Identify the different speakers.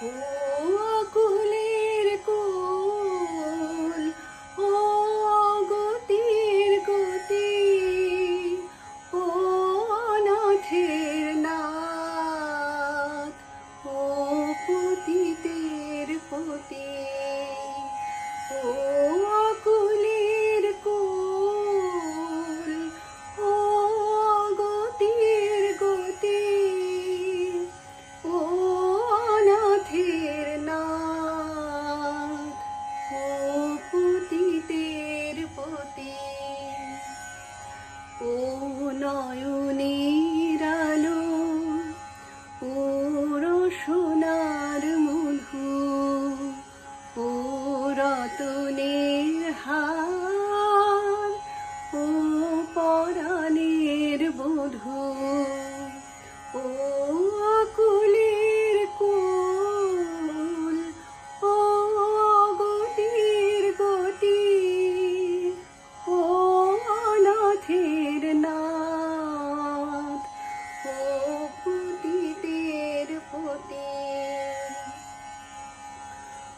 Speaker 1: ও ও নয়নের আলো ও রসনার মধু ও রতনের হার ও পরাণের বধূ ও